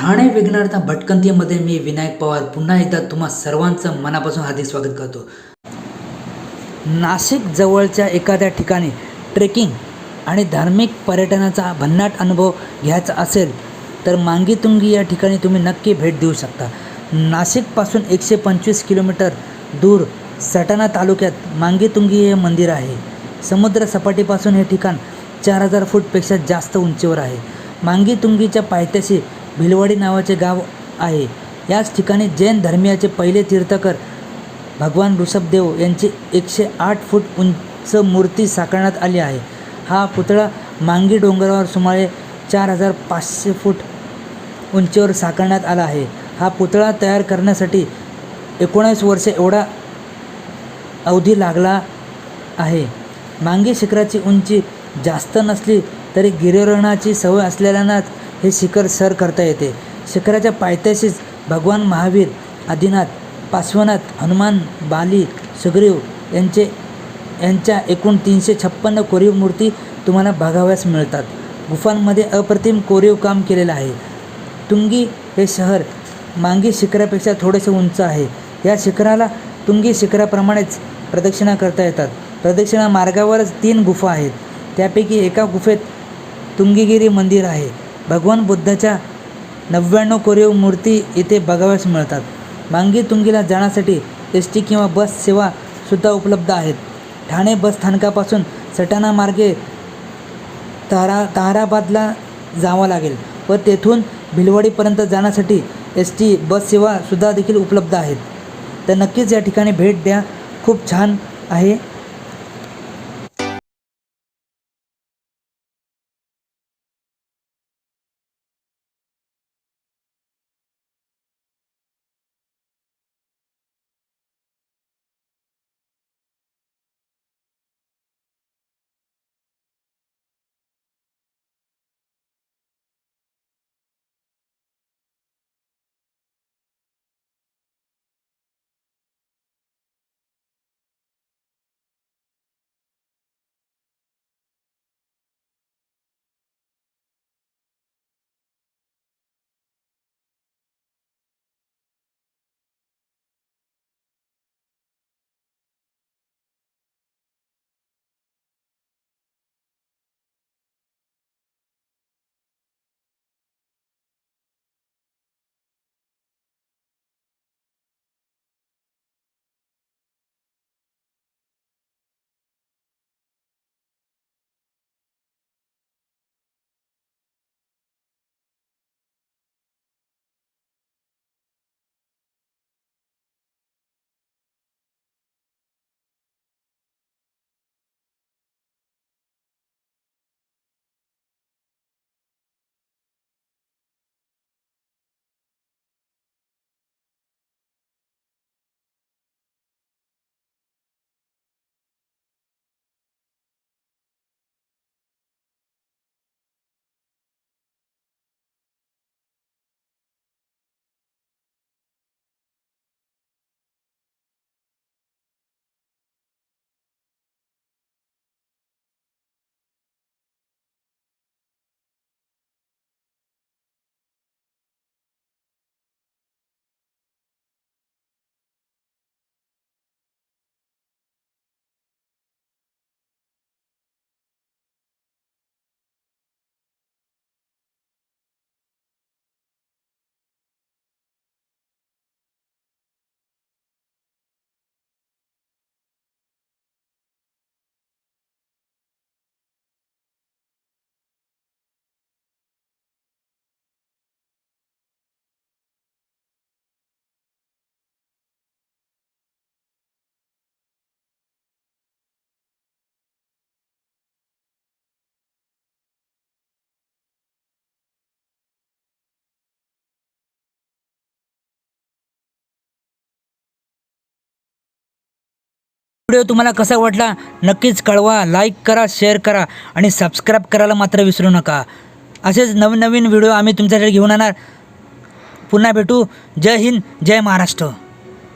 ठाणे विघ्नार्थ भटकंतीमध्ये मी विनायक पवार पुन्हा एकदा तुम्हा सर्वांचं मनापासून हार्दिक स्वागत करतो. नाशिक जवळच्या एखाद्या ठिकाणी ट्रेकिंग आणि धार्मिक पर्यटनाचा भन्नाट अनुभव घ्यायचा असेल तर मांगीतुंगी या ठिकाणी तुम्ही नक्की भेट देऊ शकता. नाशिकपासून एकशे पंचवीस किलोमीटर दूर सटाणा तालुक्यात मांगीतुंगी हे मंदिर आहे. समुद्र सपाटीपासून हे ठिकाण चार हजार फूटपेक्षा जास्त उंचीवर आहे. मांगीतुंगीच्या पायथ्याशी भिलवाडी नावाचे गाव आहे. याच ठिकाणी जैन धर्मियाचे पहिले तीर्थकर भगवान ऋषभदेव यांची एकशे आठ फूट उंच मूर्ती साकारण्यात आली आहे. हा पुतळा मांगी डोंगरावर सुमारे चार हजार पाचशे फूट उंचीवर साकारण्यात आला आहे. हा पुतळा तयार करण्यासाठी एकोणीस वर्षे एवढा अवधी लागला आहे. मांगी शिखराची उंची जास्त नसली तरी गिरिरोहणाची सवय असलेल्यांनाच हे शिखर सर करता येते. शिखराच्या पायथ्याशीच भगवान महावीर आदिनाथ पार्श्वनाथ हनुमान बाली सुग्रीव यांचे यांच्या एकूण तीनशे छप्पन्न कोरीव मूर्ती तुम्हाला बघाव्यास मिळतात. गुफांमध्ये अप्रतिम कोरीव काम केलेलं आहे. तुंगी हे शहर मांगी शिखरापेक्षा थोडेसे उंच आहे. या शिखराला तुंगी शिखराप्रमाणेच प्रदक्षिणा करता येतात. प्रदक्षिणा मार्गावरच तीन गुफा आहेत. त्यापैकी एका गुफेत तुंगीगिरी मंदिर आहे. भगवान बुद्धाच्या नव्याण्णव कोरीव मूर्ती इथे बघाव्यास मिळतात. मांगी तुंगीला जाण्यासाठी एस टी किंवा बस सेवासुद्धा उपलब्ध आहेत. ठाणे बस स्थानकापासून सटाणा मार्गे तारा ताराबादला जावं लागेल व तेथून भिलवाडीपर्यंत जाण्यासाठी एस टी बस सेवासुद्धा देखील उपलब्ध आहेत. तर नक्कीच या ठिकाणी भेट द्या. खूप छान आहे. व्हिडिओ तुम्हाला कसा वाटला नक्कीच कळवा. लाईक करा शेअर करा आणि सबस्क्राईब करायला मात्र विसरू नका. असेच नवनवीन व्हिडिओ आम्ही तुमच्यासाठी घेऊन येणार. पुन्हा भेटू. जय हिंद जय महाराष्ट्र.